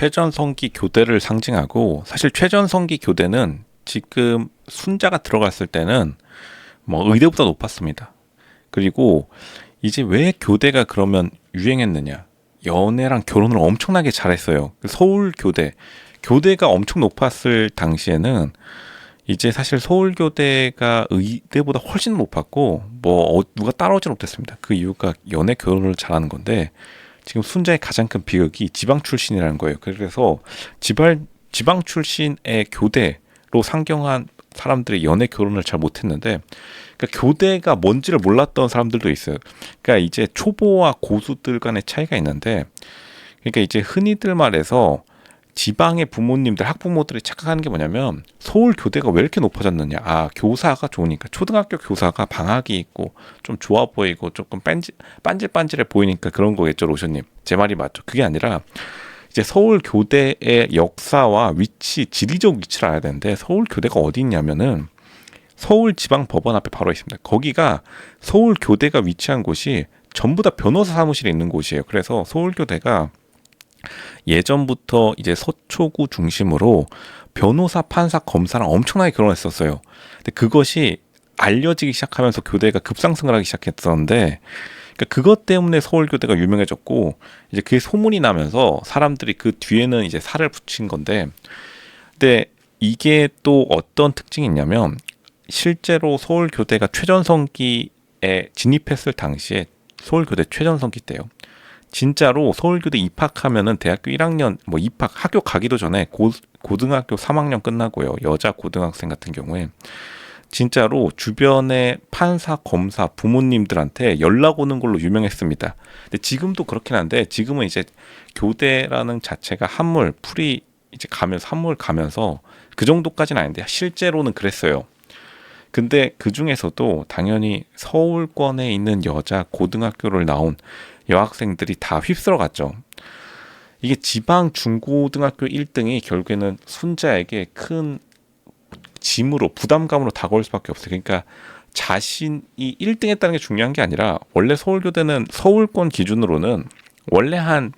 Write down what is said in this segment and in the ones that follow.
최전성기 교대를 상징하고 사실 최전성기 교대는 지금 순자가 들어갔을 때는 뭐 의대보다 높았습니다. 그리고 이제 왜 교대가 그러면 유행했느냐? 연애랑 결혼을 엄청나게 잘했어요. 서울 교대 교대가 엄청 높았을 당시에는 이제 사실 서울 교대가 의대보다 훨씬 높았고 뭐 어, 누가 따라오지 못했습니다. 그 이유가 연애 결혼을 잘하는 건데 지금 순자의 가장 큰 비극이 지방 출신이라는 거예요. 그래서 지방 지방 출신의 교대로 상경한 사람들이 연애 결혼을 잘 못했는데 그러니까 교대가 뭔지를 몰랐던 사람들도 있어요. 그러니까 이제 초보와 고수들 간의 차이가 있는데 그러니까 이제 흔히들 말해서 지방의 부모님들 학부모들이 착각하는 게 뭐냐면 서울 교대가 왜 이렇게 높아졌느냐. 아 교사가 좋으니까. 초등학교 교사가 방학이 있고 좀 좋아 보이고 조금 빤질, 반질반질해 보이니까 그런 거겠죠 로션님. 제 말이 맞죠? 그게 아니라 이제 서울 교대의 역사와 위치 지리적 위치를 알아야 되는데 서울 교대가 어디 있냐면은 서울 지방 법원 앞에 바로 있습니다. 거기가 서울 교대가 위치한 곳이 전부 다 변호사 사무실에 있는 곳이에요. 그래서 서울 교대가 예전부터 이제 서초구 중심으로 변호사, 판사, 검사랑 엄청나게 결혼했었어요. 근데 그것이 알려지기 시작하면서 교대가 급상승을 하기 시작했었는데 그러니까 그것 때문에 서울 교대가 유명해졌고 이제 그게 소문이 나면서 사람들이 그 뒤에는 이제 살을 붙인 건데 근데 이게 또 어떤 특징이 있냐면 실제로 서울 교대가 최전성기에 진입했을 당시에 서울 교대 최전성기 때요. 진짜로 서울교대 입학하면은 대학교 1학년 뭐 입학 학교 가기도 전에 고, 고등학교 3학년 끝나고요. 여자 고등학생 같은 경우에 진짜로 주변의 판사, 검사, 부모님들한테 연락 오는 걸로 유명했습니다. 근데 지금도 그렇긴 한데 지금은 이제 교대라는 자체가 한물 풀이 이제 가면서 한물 가면서 그 정도까지는 아닌데 실제로는 그랬어요. 근데 그 중에서도 당연히 서울권에 있는 여자 고등학교를 나온 여학생들이 다 휩쓸어 갔죠. 이게 지방 중고등학교 1등이 결국에는 순자에게 큰 짐으로 부담감으로 다가올 수밖에 없어요. 그러니까 자신이 1등 했다는 게 중요한 게 아니라 원래 서울교대는 서울권 기준으로는 원래 한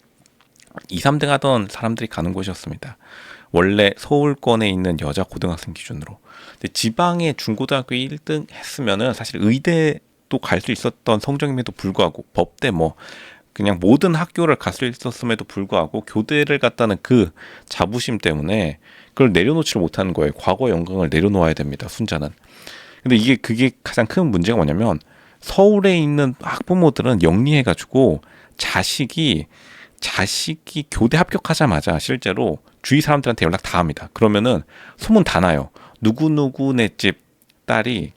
2, 3등 하던 사람들이 가는 곳이었습니다. 원래 서울권에 있는 여자 고등학생 기준으로. 근데 지방의 중고등학교 1등 했으면은 사실 의대 또 갈 수 있었던 성적임에도 불구하고 법대 뭐 그냥 모든 학교를 갈 수 있었음에도 불구하고 교대를 갔다는 그 자부심 때문에 그걸 내려놓지를 못하는 거예요. 과거 영광을 내려놓아야 됩니다. 순자는. 근데 이게 그게 가장 큰 문제가 뭐냐면 서울에 있는 학부모들은 영리해가지고 자식이 자식이 교대 합격하자마자 실제로 주위 사람들한테 연락 다 합니다. 그러면은 소문 다 나요. 누구누구네 집 딸이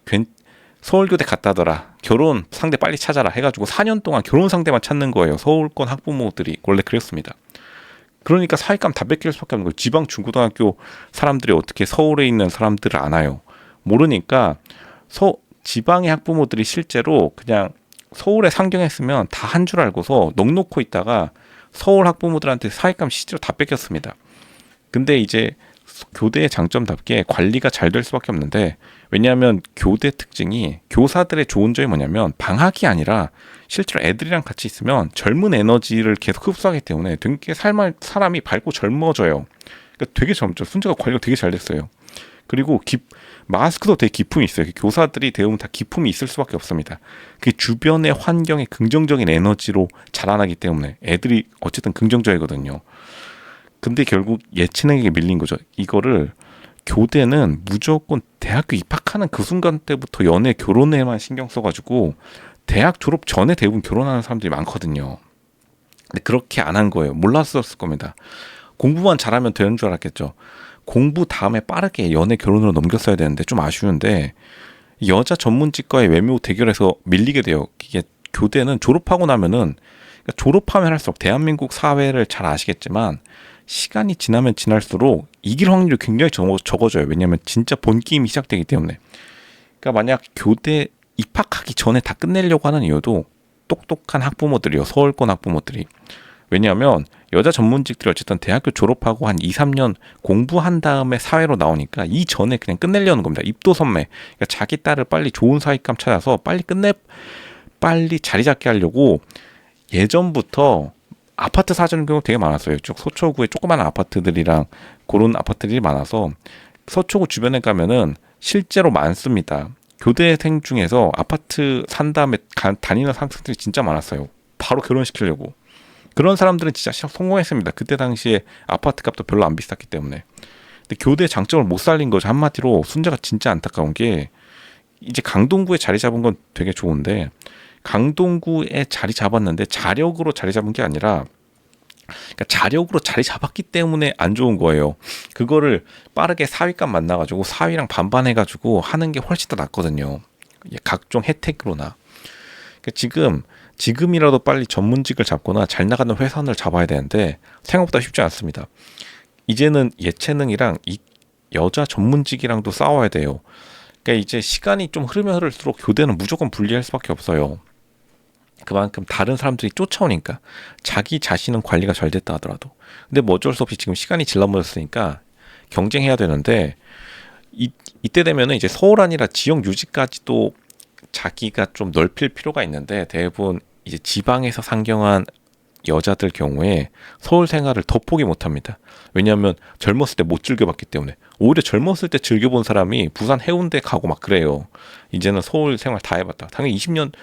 서울교대 갔다더라. 결혼 상대 빨리 찾아라 해가지고 4년 동안 결혼 상대만 찾는 거예요. 서울권 학부모들이 원래 그랬습니다. 그러니까 사익감 다 뺏길 수밖에 없는 거예요. 지방 중고등학교 사람들이 어떻게 서울에 있는 사람들을 아나요? 모르니까 서 지방의 학부모들이 실제로 그냥 서울에 상경했으면 다 한 줄 알고서 넋 놓고 있다가 서울 학부모들한테 사익감 실제로 다 뺏겼습니다. 근데 이제 교대의 장점답게 관리가 잘 될 수밖에 없는데 왜냐하면 교대 특징이 교사들의 좋은 점이 뭐냐면 방학이 아니라 실제로 애들이랑 같이 있으면 젊은 에너지를 계속 흡수하기 때문에 되게 삶 사람이 밝고 젊어져요. 그러니까 되게 젊죠. 순자가 관리가 되게 잘 됐어요. 그리고 기, 마스크도 되게 기품이 있어요. 교사들이 대부분 다 기품이 있을 수밖에 없습니다. 그 주변의 환경에 긍정적인 에너지로 자라나기 때문에 애들이 어쨌든 긍정적이거든요. 근데 결국 예체능에게 밀린 거죠. 이거를 교대는 무조건 대학교 입학하는 그 순간 때부터 연애 결혼에만 신경 써가지고 대학 졸업 전에 대부분 결혼하는 사람들이 많거든요. 근데 그렇게 안 한 거예요. 몰랐었을 겁니다. 공부만 잘하면 되는 줄 알았겠죠. 공부 다음에 빠르게 연애 결혼으로 넘겼어야 되는데 좀 아쉬운데 여자 전문직과의 외모 대결에서 밀리게 돼요. 이게 교대는 졸업하고 나면은 그러니까 졸업하면 할수록 대한민국 사회를 잘 아시겠지만 시간이 지나면 지날수록 이길 확률이 굉장히 적어 져요. 왜냐하면 진짜 본 게임이 시작되기 때문에. 그러니까 만약 교대 입학하기 전에 다 끝내려고 하는 이유도 똑똑한 학부모들이요. 서울권 학부모들이. 왜냐하면 여자 전문직들이 어쨌든 대학교 졸업하고 한 2, 3년 공부한 다음에 사회로 나오니까 이 전에 그냥 끝내려는 겁니다. 입도 선매. 그러니까 자기 딸을 빨리 좋은 사익감 찾아서 빨리 끝내 빨리 자리 잡게 하려고 예전부터 아파트 사주는 경우 되게 많았어요. 쭉 서초구에 조그마한 아파트들이랑 그런 아파트들이 많아서 서초구 주변에 가면은 실제로 많습니다. 교대생 중에서 아파트 산 다음에 가, 다니는 학생들이 진짜 많았어요. 바로 결혼시키려고. 그런 사람들은 진짜 성공했습니다. 그때 당시에 아파트 값도 별로 안 비쌌기 때문에. 근데 교대 장점을 못 살린 거죠. 한마디로 순자가 진짜 안타까운 게 이제 강동구에 자리 잡은 건 되게 좋은데 강동구에 자리 잡았는데 자력으로 자리 잡은 게 아니라 그러니까 자력으로 자리 잡았기 때문에 안 좋은 거예요. 그거를 빠르게 사위감 만나가지고 사위랑 반반해가지고 하는 게 훨씬 더 낫거든요. 각종 혜택으로나. 그러니까 지금 지금이라도 빨리 전문직을 잡거나 잘 나가는 회사를 잡아야 되는데 생각보다 쉽지 않습니다. 이제는 예체능이랑 이 여자 전문직이랑도 싸워야 돼요. 그러니까 이제 시간이 좀 흐르면 흐를수록 교대는 무조건 분리할 수밖에 없어요. 그만큼 다른 사람들이 쫓아오니까 자기 자신은 관리가 잘 됐다 하더라도 근데 뭐 어쩔 수 없이 지금 시간이 질러버렸으니까 경쟁해야 되는데 이, 이때 되면은 이제 서울 아니라 지역 유지까지 도 자기가 좀 넓힐 필요가 있는데 대부분 이제 지방에서 상경한 여자들 경우에 서울 생활을 더 포기 못 합니다. 왜냐하면 젊었을 때 못 즐겨봤기 때문에 오히려 젊었을 때 즐겨본 사람이 부산 해운대 가고 막 그래요. 이제는 서울 생활 다 해봤다. 당연히 20년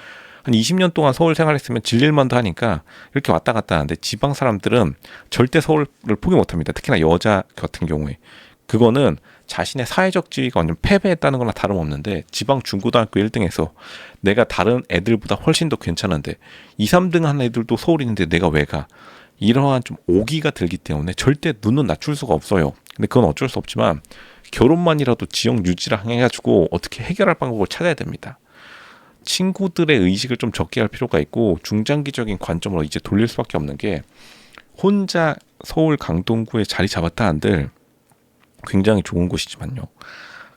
한 20년 동안 서울 생활했으면 질릴만도 하니까 이렇게 왔다 갔다 하는데 지방 사람들은 절대 서울을 포기 못 합니다. 특히나 여자 같은 경우에. 그거는 자신의 사회적 지위가 완전 패배했다는 거나 다름없는데 지방 중고등학교 1등에서 내가 다른 애들보다 훨씬 더 괜찮은데 2, 3등 한 애들도 서울이있는데 내가 왜 가? 이러한 좀 오기가 들기 때문에 절대 눈은 낮출 수가 없어요. 근데 그건 어쩔 수 없지만 결혼만이라도 지역 유지를 해가지고 어떻게 해결할 방법을 찾아야 됩니다. 친구들의 의식을 좀 적게 할 필요가 있고 중장기적인 관점으로 이제 돌릴 수밖에 없는 게 혼자 서울 강동구에 자리 잡았다 한들 굉장히 좋은 곳이지만요.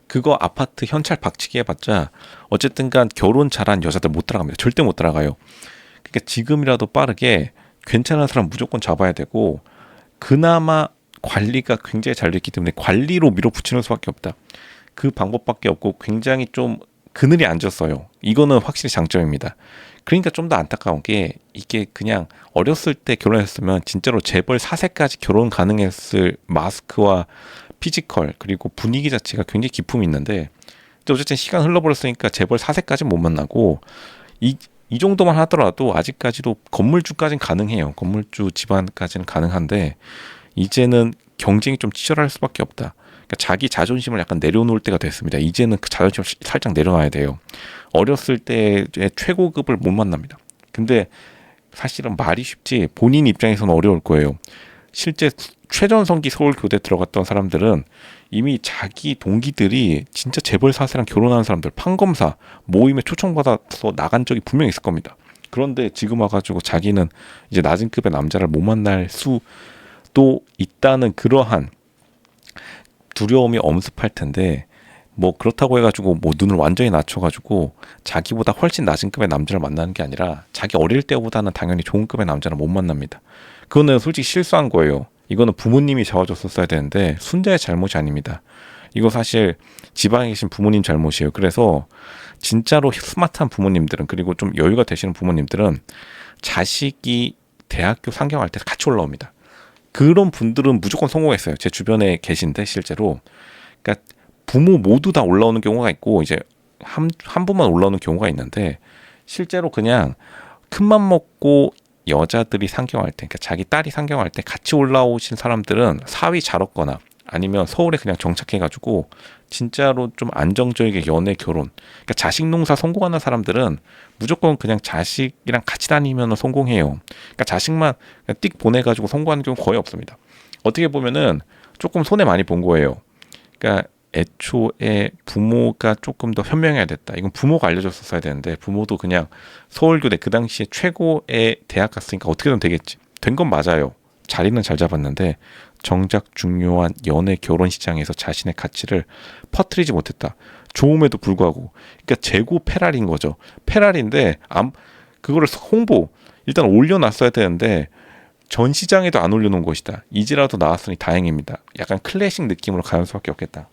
그거 아파트 현찰 박치기 해봤자 어쨌든 간 결혼 잘한 여자들 못 따라갑니다. 절대 못 따라가요. 그러니까 지금이라도 빠르게 괜찮은 사람 무조건 잡아야 되고 그나마 관리가 굉장히 잘 됐기 때문에 관리로 밀어붙이는 수밖에 없다. 그 방법밖에 없고 굉장히 좀 그늘이 앉았어요. 이거는 확실히 장점입니다. 그러니까 좀 더 안타까운 게 이게 그냥 어렸을 때 결혼했으면 진짜로 재벌 4세까지 결혼 가능했을 마스크와 피지컬 그리고 분위기 자체가 굉장히 기품이 있는데 어쨌든 시간 흘러버렸으니까 재벌 4세까지 못 만나고 이, 이 정도만 하더라도 아직까지도 건물주까지는 가능해요. 건물주 집안까지는 가능한데 이제는 경쟁이 좀 치열할 수밖에 없다. 그러니까 자기 자존심을 약간 내려놓을 때가 됐습니다. 이제는 그 자존심을 살짝 내려놔야 돼요. 어렸을 때의 최고급을 못 만납니다. 근데 사실은 말이 쉽지 본인 입장에서는 어려울 거예요. 실제 최전성기 서울교대 들어갔던 사람들은 이미 자기 동기들이 진짜 재벌 사세랑 결혼하는 사람들 판검사 모임에 초청받아서 나간 적이 분명히 있을 겁니다. 그런데 지금 와가지고 자기는 이제 낮은 급의 남자를 못 만날 수도 있다는 그러한 두려움이 엄습할 텐데 뭐 그렇다고 해가지고 뭐 눈을 완전히 낮춰가지고 자기보다 훨씬 낮은 급의 남자를 만나는 게 아니라 자기 어릴 때보다는 당연히 좋은 급의 남자를 못 만납니다. 그거는 솔직히 실수한 거예요. 이거는 부모님이 잡아줬었어야 되는데 순자의 잘못이 아닙니다. 이거 사실 지방에 계신 부모님 잘못이에요. 그래서 진짜로 스마트한 부모님들은 그리고 좀 여유가 되시는 부모님들은 자식이 대학교 상경할 때 같이 올라옵니다. 그런 분들은 무조건 성공했어요. 제 주변에 계신데 실제로 그러니까 부모 모두 다 올라오는 경우가 있고 이제 한, 한 분만 올라오는 경우가 있는데 실제로 그냥 큰맘 먹고 여자들이 상경할 때, 그러니까 자기 딸이 상경할 때 같이 올라오신 사람들은 사위 잘 얻거나 아니면 서울에 그냥 정착해가지고 진짜로 좀 안정적이게 연애 결혼 그러니까 자식 농사 성공하는 사람들은 무조건 그냥 자식이랑 같이 다니면 성공해요 그러니까 자식만 띡 보내가지고 성공하는 경우 거의 없습니다 어떻게 보면은 조금 손해 많이 본 거예요 그러니까 애초에 부모가 조금 더 현명해야 됐다. 이건 부모가 알려줬었어야 되는데 부모도 그냥 서울교대 그 당시에 최고의 대학 갔으니까 어떻게든 되겠지. 된 건 맞아요. 자리는 잘 잡았는데 정작 중요한 연애 결혼 시장에서 자신의 가치를 퍼뜨리지 못했다. 좋음에도 불구하고 그러니까 재고 페라리인 거죠. 페라리인데 암 그거를 홍보 일단 올려놨어야 되는데 전 시장에도 안 올려놓은 것이다. 이제라도 나왔으니 다행입니다. 약간 클래식 느낌으로 가는 수밖에 없겠다.